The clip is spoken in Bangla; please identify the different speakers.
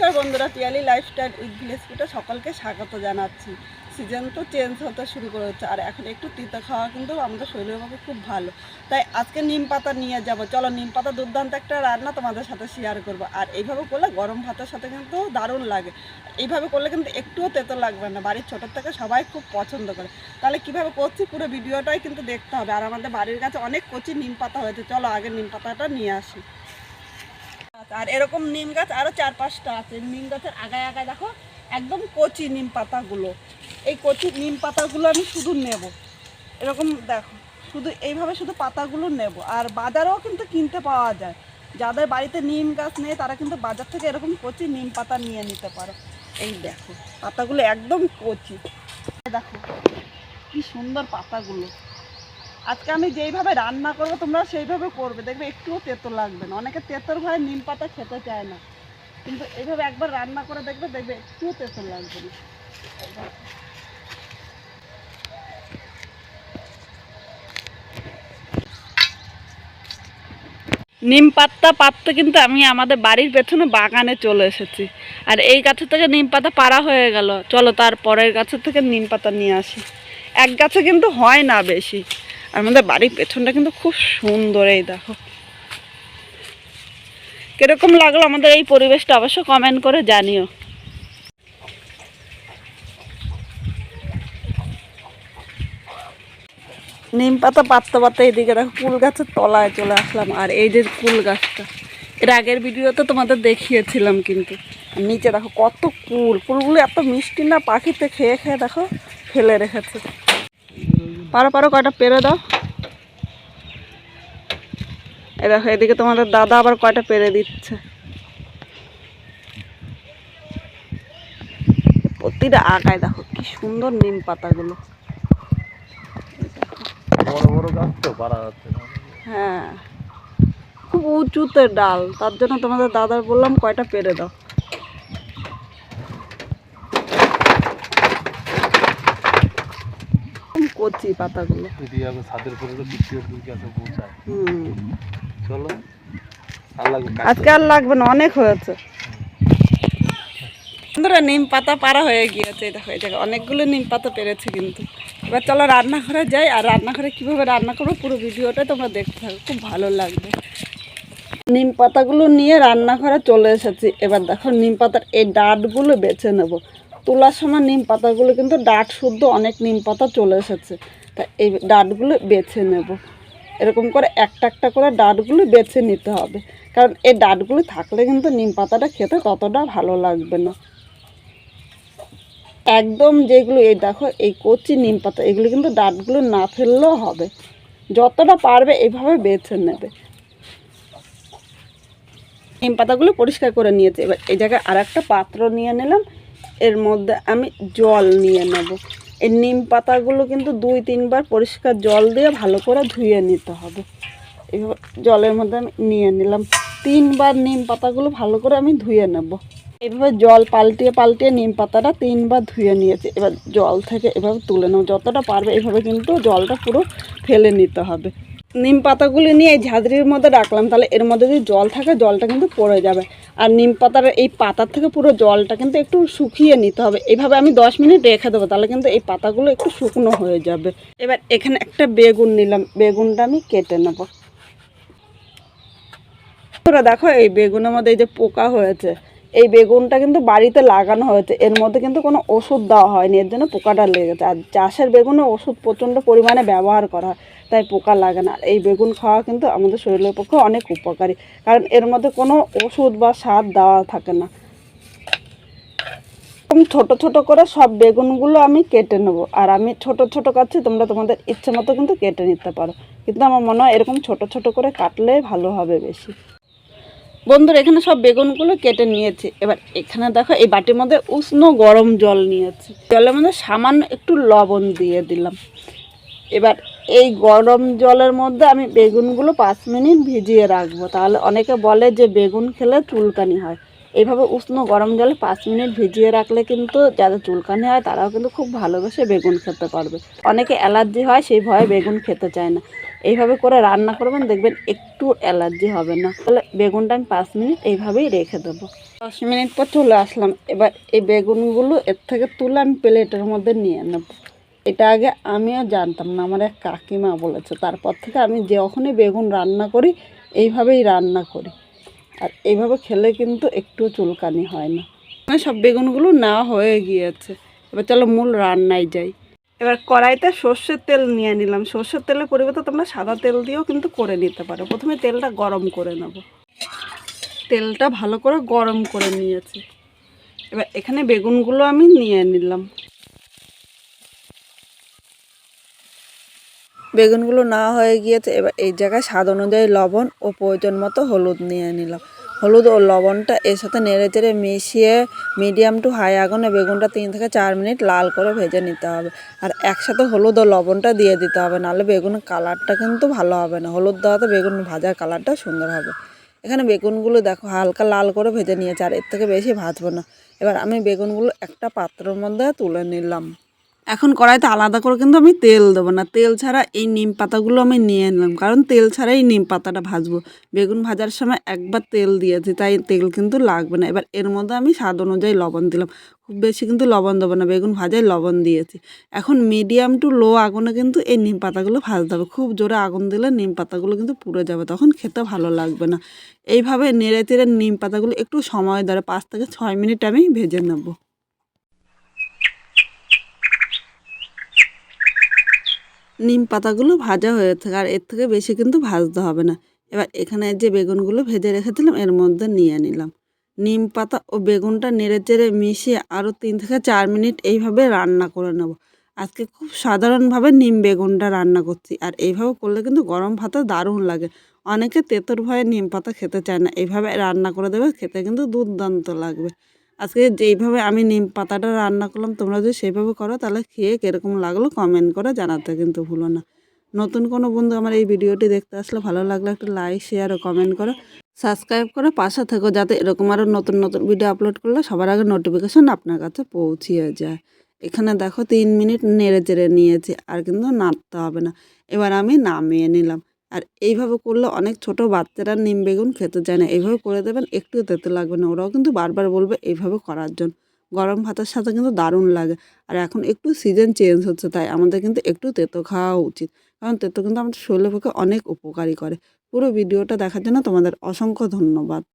Speaker 1: নমস্কার বন্ধুরা পিয়ালি লাইফস্টাইল উইথ ভিলেজ ফুটে সকলকে স্বাগত জানাচ্ছি। সিজন তো চেঞ্জ হতে শুরু করেছে, আর এখন একটু তিতা খাওয়া কিন্তু আমাদের শরীরের পক্ষে খুব ভালো। তাই আজকে নিম পাতা নিয়ে যাব। চলো, নিম পাতা দুর্দান্ত একটা রান্না তোমাদের সাথে শেয়ার করব। আর এইভাবে করলে গরম ভাতের সাথে কিন্তু দারুণ লাগে। এইভাবে করলে কিন্তু একটুও তেতো লাগবে না। বাড়ির ছোটোর থেকে সবাই খুব পছন্দ করে। তাহলে কীভাবে করছি পুরো ভিডিওটাই কিন্তু দেখতে হবে। আর আমাদের বাড়ির কাছে অনেক কচি নিম পাতা হয়েছে। চলো, আগে নিম পাতাটা নিয়ে আসি। আর এরকম নিম গাছ আরও চার পাঁচটা আছে। নিম গাছের আগায় আগায় দেখো, একদম কচি নিম পাতাগুলো। এই কচি নিম পাতাগুলো আমি শুধু নেব। এরকম দেখো, শুধু এইভাবে শুধু পাতাগুলো নেব। আর বাজারেও কিন্তু কিনতে পাওয়া যায়। যাদের বাড়িতে নিম গাছ নেই, তারা কিন্তু বাজার থেকে এরকম কচি নিম পাতা নিয়ে নিতে পারো। এই দেখো, পাতাগুলো একদম কচি। দেখো, কি সুন্দর পাতাগুলো। আজকে আমি যেইভাবে রান্না করব তোমরা সেইভাবে করবে। দেখবে একটুও তেতো লাগবে না। অনেকে তেতোর ভয়ে নিম পাতা খেতে চায় না। কিন্তু এইভাবে একবার রান্না করে দেখবে দেখবে একটুও তেতো লাগবে না। নিম পাতা পাততে কিন্তু আমি আমাদের বাড়ির পেছনে বাগানে চলে এসেছি। আর এই গাছের থেকে নিম পাতা পাড়া হয়ে গেল। চলো তার পরের গাছের থেকে নিম পাতা নিয়ে আসি। এক গাছে কিন্তু হয় না বেশি। আমাদের বাড়ির পেছনটা কিন্তু খুব সুন্দর এই দেখো। কীরকম লাগল আমাদের এই পরিবেশটা অবশ্য কমেন্ট করে জানিও। নিম পাতা পাততে পাততে এইদিকে দেখো কুল গাছের তলায় চলে আসলাম, আর এই যে কুল গাছটা। এর আগের ভিডিওতে তোমাদের দেখিয়েছিলাম কিন্তু। নিচে দেখো কত কুল, কুলগুলো এত মিষ্টি না, পাখিতে খেয়ে খেয়ে দেখো ফেলে রেখেছে। পারো পারো কয়টা পেরে দাও। এ দেখো এদিকে তোমাদের দাদা আবার কয়টা পেরে দিচ্ছে। প্রতিটা আগায় দেখো কি সুন্দর নিম পাতাগুলো। হ্যাঁ। খুব উঁচুতে ডাল তার জন্য তোমাদের দাদার বললাম কয়টা পেরে দাও। কচি পাতাগুলো।
Speaker 2: ছাদের উপরে তো
Speaker 1: হুম।
Speaker 2: চলো
Speaker 1: আজকে আর লাগবে না অনেক হয়েছে। বন্ধুরা নিম পাতা পাড়া হয়ে গিয়েছে দেখো এই জায়গায় অনেকগুলো নিম পাতা পেরেছে কিন্তু। এবার চলো রান্নাঘরে যাই আর রান্নাঘরে কীভাবে রান্না করব পুরো ভিডিওটা তোমরা দেখতে থাকো খুব ভালো লাগবে। নিম পাতাগুলো নিয়ে রান্নাঘরে চলে এসেছি। এবার দেখো নিম পাতার এই ডাঁটগুলো বেছে নেব। তোলার সময় নিম পাতাগুলো কিন্তু ডাঁট শুদ্ধ অনেক নিম পাতা চলে এসেছে। তা এই ডাটগুলো বেছে নেব। এরকম করে একটা একটা করে ডাটগুলো বেছে নিতে হবে। কারণ এই ডাঁটগুলো থাকলে কিন্তু নিম পাতাটা খেতে ততটা ভালো লাগবে না। একদম যেগুলো এই দেখো, এই কচি নিম পাতা, এগুলো কিন্তু ডাটগুলো না ফেললেও হবে। যতটা পারবে এইভাবে বেছে নেবে। নিম পাতাগুলো পরিষ্কার করে নিয়েছে। এবার এই জায়গায় আর একটা পাত্র নিয়ে নিলাম। এর মধ্যে আমি জল নিয়ে নেব। এই নিম পাতাগুলো কিন্তু দুই, তিনবার পরিষ্কার জল দিয়ে ভালো করে ধুয়ে নিতে হবে। এবার জলের মধ্যে আমি নিয়ে নিলাম। তিনবার নিম পাতাগুলো ভালো করে আমি ধুয়ে নেব। এভাবে জল পাল্টিয়ে পাল্টিয়ে নিম পাতাটা তিনবার ধুয়ে নিয়েছি। এবার জল থেকে এভাবে তুলে নেব। যতটা পারবে এভাবে কিন্তু জলটা পুরো ফেলে নিতে হবে। নিম পাতাগুলি নিয়ে এই ঝাঁঝরির মধ্যে রাখলাম, তাহলে এর মধ্যে যদি জল থাকে, জলটা কিন্তু পড়ে যাবে। আর নিম পাতার এই পাতার থেকে পুরো জলটা কিন্তু একটু শুকিয়ে নিতে হবে। এইভাবে আমি দশ মিনিট রেখে দেবো, তাহলে কিন্তু এই পাতাগুলো একটু শুকনো হয়ে যাবে। এবার এখানে একটা বেগুন নিলাম, বেগুনটা আমি কেটে নেব। তোরা দেখো এই বেগুনের মধ্যে এই যে পোকা হয়েছে এই বেগুনটা কিন্তু বাড়িতে লাগানো হয়েছে। এর মধ্যে কিন্তু কোনো ওষুধ দেওয়া হয়নি। এর জন্য পোকাটা লেগেছে। আর চাষের বেগুনে ওষুধ প্রচণ্ড পরিমাণে ব্যবহার করা হয়, তাই পোকা লাগে না। এই বেগুন খাওয়া কিন্তু আমাদের শরীরের পক্ষে অনেক উপকারী। কারণ এর মধ্যে কোনো ওষুধ বা সার দেওয়া থাকে না। এরকম ছোট ছোট করে সব বেগুনগুলো আমি কেটে নেব। আর আমি ছোট ছোট কাটছি, তোমরা তোমাদের ইচ্ছে মতো কিন্তু কেটে নিতে পারো। কিন্তু আমার মনে হয় এরকম ছোট ছোট করে কাটলে ভালো হবে বেশি। বন্ধুরা, এখানে সব বেগুনগুলো কেটে নিয়েছি। এবার এখানে দেখো, এই বাটির মধ্যে উষ্ণ গরম জল নিয়েছি। জলের মধ্যে সামান্য একটু লবণ দিয়ে দিলাম। এবার এই গরম জলের মধ্যে আমি বেগুনগুলো পাঁচ মিনিট ভিজিয়ে রাখব। তাহলে অনেকে বলে যে বেগুন খেলে চুলকানি হয়। এইভাবে উষ্ণ গরম জলে পাঁচ মিনিট ভিজিয়ে রাখলে কিন্তু যাদের চুলকানি হয়, তারাও কিন্তু খুব ভালোবেসে বেগুন খেতে পারবে। অনেকে অ্যালার্জি হয়, সেই ভয়ে বেগুন খেতে চায় না। এইভাবে করে রান্না করবেন, দেখবেন একটু অ্যালার্জি হবে না। তাহলে বেগুনটা আমি পাঁচ মিনিট এইভাবেই রেখে দেবো। দশ মিনিট পর চলে আসলাম। এবার এই বেগুনগুলো এর থেকে তুলে আমি প্লেটের মধ্যে নিয়ে নেব। এটা আগে আমিও জানতাম না, আমার এক কাকিমা বলেছে। তারপর থেকে আমি যখনই বেগুন রান্না করি, এইভাবেই রান্না করি। আর এইভাবে খেলে কিন্তু একটু চুলকানি হয় না। আমার সব বেগুনগুলো না হয়ে গিয়েছে। এবার চলো মূল রান্নায় যাই। এবার কড়াইতে সর্ষের তেল নিয়ে নিলাম। সর্ষের তেলের পরিবর্তে তোমরা সাদা তেল দিয়েও কিন্তু করে নিতে পারো। প্রথমে তেলটা গরম করে নেব। তেলটা ভালো করে গরম করে নিয়েছি। এবার এখানে বেগুনগুলো আমি নিয়ে নিলাম। বেগুনগুলো না হয়ে গিয়েছে, এবার এই জায়গায় স্বাদ অনুযায়ী লবণ ও প্রয়োজন মতো হলুদ নিয়ে নিলাম। হলুদ ও লবণটা এর সাথে নেড়ে চেড়ে মিশিয়ে মিডিয়াম টু হাই আগুনে বেগুনটা তিন থেকে চার মিনিট লাল করে ভেজে নিতে হবে। আর একসাথে হলুদ ও লবণটা দিয়ে দিতে হবে, নাহলে বেগুনের কালারটা কিন্তু ভালো হবে না। হলুদ দেওয়াতে বেগুন ভাজার কালারটা সুন্দর হবে। এখানে বেগুনগুলো দেখো হালকা লাল করে ভেজে নিয়েছে, আর এর থেকে বেশি ভাজবো না। এবার আমি বেগুনগুলো একটা পাত্রের মধ্যে তুলে নিলাম। এখন কড়াইতে আলাদা করে কিন্তু আমি তেল দেবো না। তেল ছাড়া এই নিম পাতাগুলো আমি নিয়ে নিলাম, কারণ তেল ছাড়াই নিম পাতাটা ভাজবো। বেগুন ভাজার সময় একবার তেল দিয়েছি, তাই তেল কিন্তু লাগবে না। এবার এর মধ্যে আমি স্বাদ অনুযায়ী লবণ দিলাম। খুব বেশি কিন্তু লবণ দেবো না, বেগুন ভাজায় লবণ দিয়েছি। এখন মিডিয়াম টু লো আগুনে কিন্তু এই নিম পাতাগুলো ভাজতে হবে। খুব জোরে আগুন দিলে নিম পাতাগুলো কিন্তু পুড়ে যাবে, তখন খেতে ভালো লাগবে না। এইভাবে নেড়ে চেড়ে নিম পাতাগুলো একটু সময় ধরে পাঁচ থেকে ছয় মিনিট আমি ভেজে নেব। নিম পাতাগুলো ভাজা হয়ে থাকে, আর এর থেকে বেশি কিন্তু ভাজতে হবে না। এবার এখানে যে বেগুনগুলো ভেজে রেখেছিলাম, এর মধ্যে নিয়ে নিলাম। নিম পাতা ও বেগুনটা নেড়ে চেড়ে মিশিয়ে আরও তিন থেকে চার মিনিট এইভাবে রান্না করে নেব। আজকে খুব সাধারণভাবে নিম বেগুনটা রান্না করছি, আর এইভাবে করলে কিন্তু গরম ভাতে দারুণ লাগে। অনেকে তেঁতোর ভয়ে নিম পাতা খেতে চায় না এইভাবে রান্না করে দেবে, খেতে কিন্তু দুর্দান্ত লাগবে। আজকে যেইভাবে আমি নিম পাতাটা রান্না করলাম, তোমরা যদি সেইভাবে করো, তাহলে খেয়ে কীরকম লাগল কমেন্ট করে জানাতে কিন্তু ভুলো না। নতুন কোনো বন্ধু আমার এই ভিডিওটি দেখতে আসলে ভালো লাগলে একটু লাইক শেয়ার ও কমেন্ট করো। সাবস্ক্রাইব করে পাশে থেকো যাতে এরকম আরও নতুন নতুন ভিডিও আপলোড করলে সবার আগে নোটিফিকেশন আপনার কাছে পৌঁছিয়ে যায়। এখানে দেখো তিন মিনিট নেড়ে চেড়ে নিয়েছি, আর কিন্তু নাড়তে হবে না। এবার আমি নামিয়ে নিলাম। আর এইভাবে করলে অনেক ছোট বাচ্চারা নিম বেগুন খেতে চায় না। এইভাবে করে দেবেন একটু তেতে লাগবে না। ওরাও কিন্তু বারবার বলবে এইভাবে করার জন্য। গরম ভাতের সাথে কিন্তু দারুণ লাগে। আর এখন একটু সিজন চেঞ্জ হচ্ছে, তাই আমাদের কিন্তু একটু তেতো খাওয়া উচিত। কারণ তেতো কিন্তু আমাদের শরীরের পক্ষে অনেক উপকারী করে। পুরো ভিডিওটা দেখার জন্য তোমাদের অসংখ্য ধন্যবাদ।